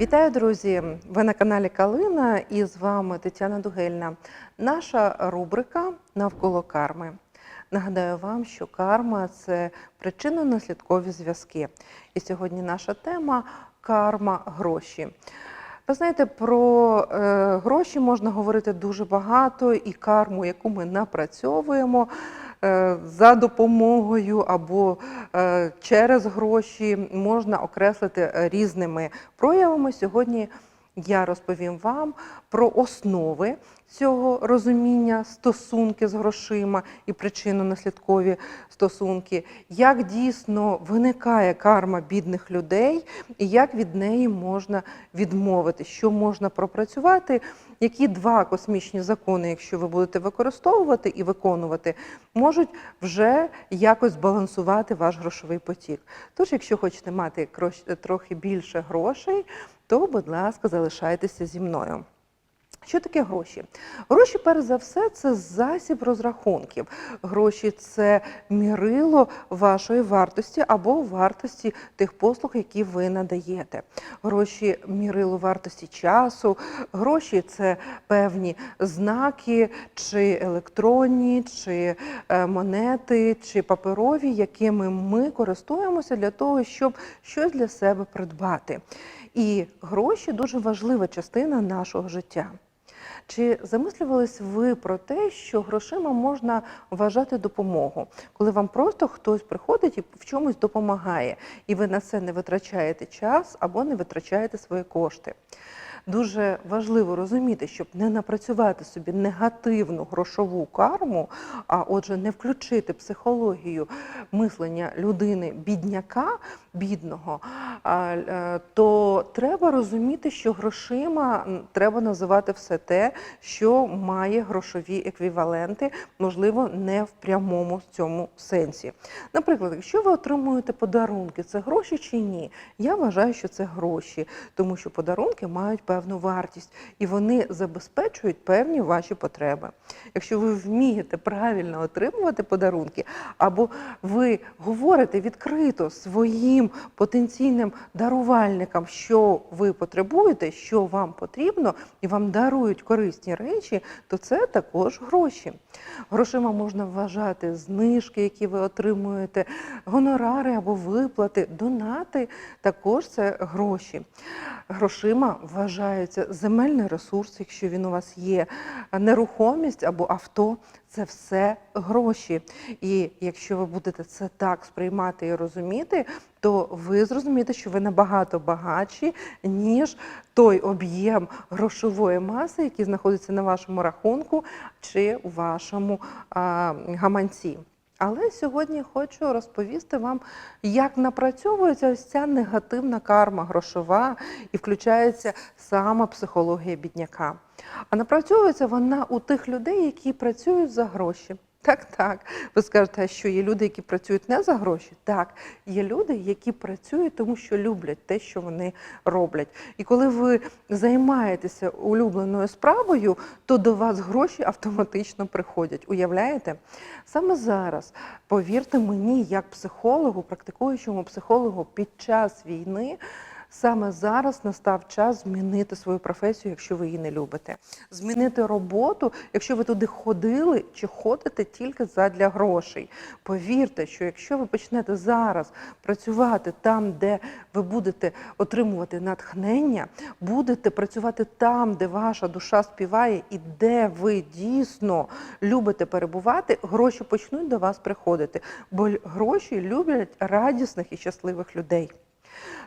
Вітаю, друзі! Ви на каналі Калина і з вами Тетяна Дугельна. Наша рубрика навколо карми. Нагадаю вам, що карма це причинно-наслідкові зв'язки. І сьогодні наша тема карма гроші. Ви знаєте, про е, гроші можна говорити дуже багато, і карму, яку ми напрацьовуємо за допомогою або е, через гроші, можна окреслити різними проявами. Сьогодні я розповім вам про основи цього розуміння стосунки з грошима і причинно-наслідкові стосунки, як дійсно виникає карма бідних людей і як від неї можна відмовити, що можна пропрацювати, які два космічні закони, якщо ви будете використовувати і виконувати, можуть вже якось збалансувати ваш грошовий потік. Тож, якщо хочете мати трохи більше грошей, то, будь ласка, залишайтеся зі мною. Що таке гроші? Гроші, перш за все, це засіб розрахунків. Гроші це мірило вашої вартості або вартості тих послуг, які ви надаєте. Гроші мірило вартості часу, гроші це певні знаки, чи електронні, чи е, монети, чи паперові, якими ми користуємося для того, щоб щось для себе придбати. І гроші дуже важлива частина нашого життя. Чи замислювались ви про те, що грошима можна вважати допомогу, коли вам просто хтось приходить і в чомусь допомагає, і ви на це не витрачаєте час або не витрачаєте свої кошти? Дуже важливо розуміти, щоб не напрацювати собі негативну грошову карму, а отже, не включити психологію мислення людини бідняка, бідного, е, то треба розуміти, що грошима треба називати все те, що має грошові еквіваленти, можливо, не в прямому цьому сенсі. Наприклад, якщо ви отримуєте подарунки, це гроші чи ні? Я вважаю, що це гроші, тому що подарунки мають певну вартість і вони забезпечують певні ваші потреби. Якщо ви вмієте правильно отримувати подарунки, або ви говорите відкрито своїм потенційним дарувальникам, що ви потребуєте, що вам потрібно, і вам дарують корисні речі, то це також гроші. Грошима можна вважати знижки, які ви отримуєте, гонорари або виплати, донати також це гроші. Грошима вважається земельний ресурс, якщо він у вас є, нерухомість або авто. Це все гроші. І якщо ви будете це так сприймати і розуміти, то ви зрозумієте, що ви набагато багатші, ніж той об'єм грошової маси, який знаходиться на вашому рахунку чи у вашому а, гаманці. Але сьогодні хочу розповісти вам, як напрацьовується ось ця негативна карма грошова і включається сама психологія бідняка. А напрацьовується вона у тих людей, які працюють за гроші. Так, так. Ви скажете, а що є люди, які працюють не за гроші? Так, є люди, які працюють, тому що люблять те, що вони роблять. І коли ви займаєтеся улюбленою справою, то до вас гроші автоматично приходять. Уявляєте? Саме зараз, повірте мені, як психологу, практикуючому психологу під час війни. Саме зараз настав час змінити свою професію, якщо ви її не любите. Змінити роботу, якщо ви туди ходили чи ходите тільки задля грошей. Повірте, що якщо ви почнете зараз працювати там, де ви будете отримувати натхнення, будете працювати там, де ваша душа співає, і де ви дійсно любите перебувати, гроші почнуть до вас приходити. Бо гроші люблять радісних і щасливих людей.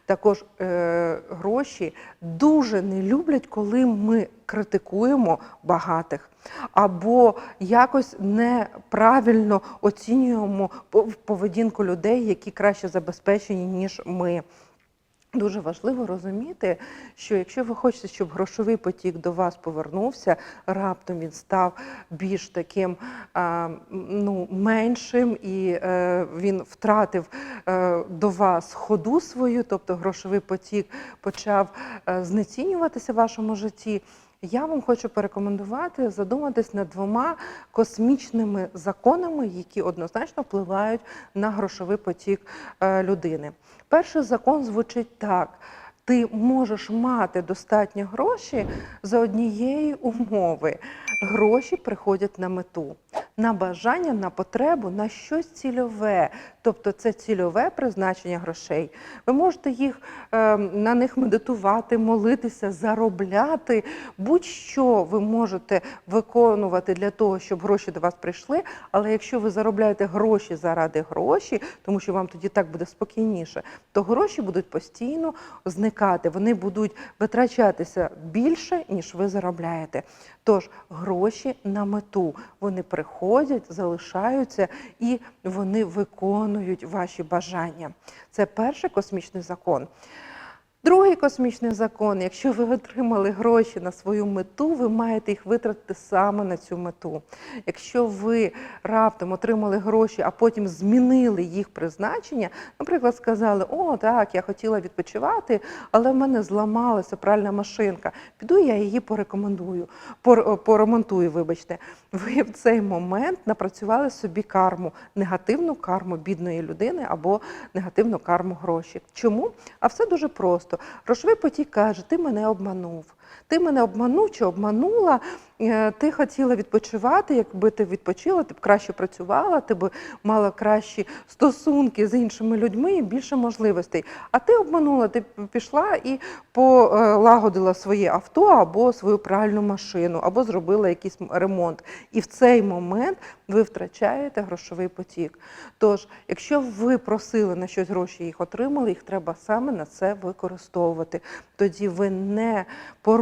Також е, гроші дуже не люблять, коли ми критикуємо багатих або якось неправильно оцінюємо пов- поведінку людей, які краще забезпечені, ніж ми. Дуже важливо розуміти, що якщо ви хочете, щоб грошовий потік до вас повернувся, раптом він став більш таким ну, меншим і е, він втратив е, до вас ходу свою, тобто грошовий потік почав е, знецінюватися в вашому житті. Я вам хочу порекомендувати задуматись над двома космічними законами, які однозначно впливають на грошовий потік е, людини. Перший закон звучить так: ти можеш мати достатньо гроші за однієї умови. Гроші приходять на мету, на бажання, на потребу, на щось цільове. Тобто це цільове призначення грошей. Ви можете їх е, на них медитувати, молитися, заробляти. Будь-що ви можете виконувати для того, щоб гроші до вас прийшли. Але якщо ви заробляєте гроші заради гроші, тому що вам тоді так буде спокійніше, то гроші будуть постійно зникати. Вони будуть витрачатися більше, ніж ви заробляєте. Тож гроші на мету вони приходять, залишаються і вони виконують ваші бажання. Це перший космічний закон. Другий космічний закон: якщо ви отримали гроші на свою мету, ви маєте їх витратити саме на цю мету. Якщо ви раптом отримали гроші, а потім змінили їх призначення, наприклад, сказали: О, так, я хотіла відпочивати, але в мене зламалася пральна машинка. Піду я її порекомендую, пор- поремонтую, вибачте. Ви в цей момент напрацювали собі карму, негативну карму бідної людини або негативну карму гроші. Чому? А все дуже просто. Грошовий потік каже: ти мене обманув. Ти мене обманув чи обманула, е, ти хотіла відпочивати, якби ти відпочила, ти б краще працювала, ти б мала кращі стосунки з іншими людьми і більше можливостей. А ти обманула, ти пішла і полагодила своє авто або свою пральну машину, або зробила якийсь ремонт. І в цей момент ви втрачаєте грошовий потік. Тож, якщо ви просили на щось гроші, їх отримали, їх треба саме на це використовувати. Тоді ви не порушуєте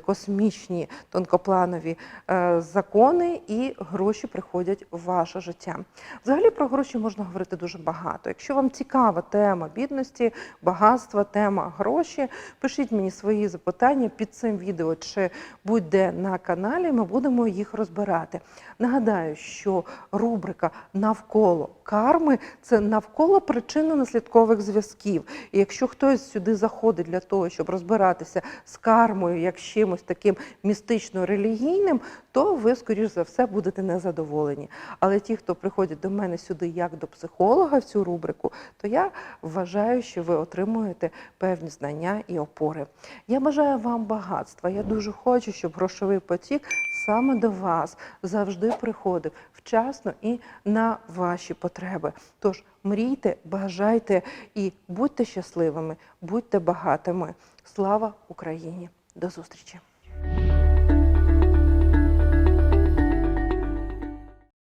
космічні тонкопланові е, закони, і гроші приходять в ваше життя. Взагалі про гроші можна говорити дуже багато. Якщо вам цікава тема бідності, багатства, тема гроші, пишіть мені свої запитання під цим відео чи будь-де на каналі. Ми будемо їх розбирати. Нагадаю, що рубрика навколо карми це навколо причинно-наслідкових зв'язків. І якщо хтось сюди заходить для того, щоб розбиратися з кармою, як з чимось таким містично-релігійним, то ви, скоріш за все, будете незадоволені. Але ті, хто приходять до мене сюди як до психолога в цю рубрику, то я вважаю, що ви отримуєте певні знання і опори. Я бажаю вам багатства. Я дуже хочу, щоб грошовий потік саме до вас завжди приходив вчасно і на ваші потреби. Тож мрійте, бажайте і будьте щасливими, будьте багатими. Слава Україні! До зустрічі!